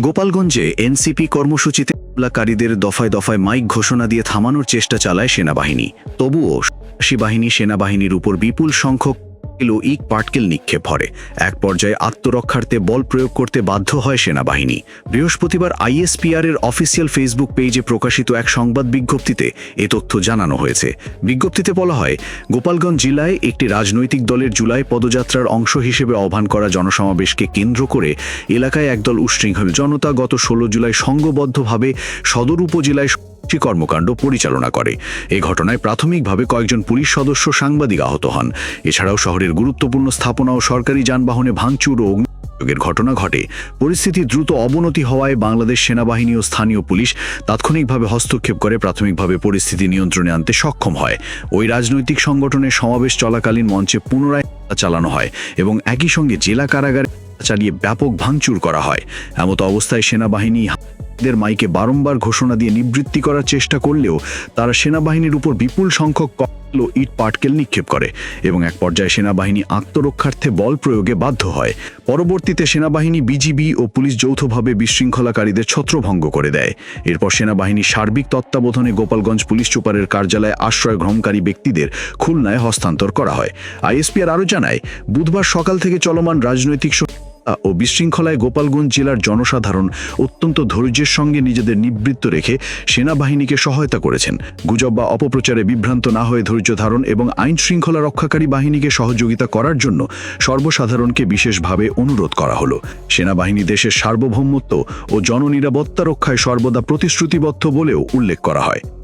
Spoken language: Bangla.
গোপালগঞ্জে এনসিপি কর্মসূচিতে হামলাকারীদের দফায় দফায় মাইক ঘোষণা দিয়ে থামানোর চেষ্টা চালায় সেনাবাহিনী। তবুও বাহিনী সেনাবাহিনীর উপর বিপুল সংখ্যক ইট পাটকেল নিক্ষেপ করে। এক পর্যায়ে আত্মরক্ষার্থে বল প্রয়োগ করতে বাধ্য হয় সেনাবাহিনী। বৃহস্পতিবার আইএসপিআর এর অফিসিয়াল ফেসবুক পেজে প্রকাশিত এক সংবাদ বিজ্ঞপ্তিতে এ তথ্য জানানো হয়েছে। বিজ্ঞপ্তিতে বলা হয়, গোপালগঞ্জ জেলায় একটি রাজনৈতিক দলের জুলাই পদযাত্রার অংশ হিসেবে আহ্বান করা জনসমাবেশকে কেন্দ্র করে এলাকায় একদল উশৃঙ্খল। জনতা গত ষোলো জুলাই সংঘবদ্ধভাবে সদর উপজেলায় সন্ত্রাসী কর্মকাণ্ড পরিচালনা করে। এই ঘটনায় প্রাথমিকভাবে কয়েকজন পুলিশ সদস্য সাংবাদিক আহত হন। এছাড়াও শহরের গুরুত্বপূর্ণ স্থাপনা ও সরকারি যানবাহনে ভাঙচুর ও অগ্নিসংযোগের ঘটনা ঘটে। পরিস্থিতি দ্রুত অবনতি হওয়ায় বাংলাদেশ সেনাবাহিনী ও স্থানীয় পুলিশ তাৎক্ষণিকভাবে হস্তক্ষেপ করে প্রাথমিকভাবে পরিস্থিতি নিয়ন্ত্রণে আনতে সক্ষম হয়। ওই রাজনৈতিক সংগঠনের সমাবেশ চলাকালীন মঞ্চে পুনরায় চালানো হয় এবং একই সঙ্গে জেলা কারাগারে চালিয়ে ব্যাপক ভাঙচুর করা হয়। এমত অবস্থায় সেনাবাহিনী দের মাইকে বারংবার ঘোষণা দিয়ে নিবৃত্তি করার চেষ্টা করলেও তারা সেনাবাহিনীর উপর বিপুল সংখ্যক ইট পাটকেল নিক্ষেপ করে এবং এক পর্যায়ে সেনাবাহিনী আত্মরক্ষার্থে বল প্রয়োগে বাধ্য হয়। পরবর্তীতে সেনাবাহিনী বিজিবি ও পুলিশ যৌথভাবে বিশৃঙ্খলাকারীদের ছত্রভঙ্গ করে দেয়। এরপর সেনাবাহিনীর সার্বিক তত্ত্বাবধানে গোপালগঞ্জ পুলিশ সুপারের কার্যালয়ে আশ্রয় গ্রহণকারী ব্যক্তিদের খুলনায় হস্তান্তর করা হয়। আইএসপিআর আরও জানায়, বুধবার সকাল থেকে চলমান রাজনৈতিক ও বিশৃঙ্খলায় গোপালগঞ্জ জেলার জনসাধারণ অত্যন্ত ধৈর্যের সঙ্গে নিজেদের নিবৃত্ত রেখে সেনাবাহিনীকে সহায়তা করেছেন। গুজব বা অপপ্রচারে বিভ্রান্ত না হয়ে ধৈর্য ধারণ এবং আইন শৃঙ্খলা রক্ষাকারী বাহিনীকে সহযোগিতা করার জন্য সর্বসাধারণকে বিশেষভাবে অনুরোধ করা হলো। সেনাবাহিনী দেশের সার্বভৌমত্ব ও জননিরাপত্তা রক্ষায় সর্বদা প্রতিশ্রুতিবদ্ধ বলেও উল্লেখ করা হয়।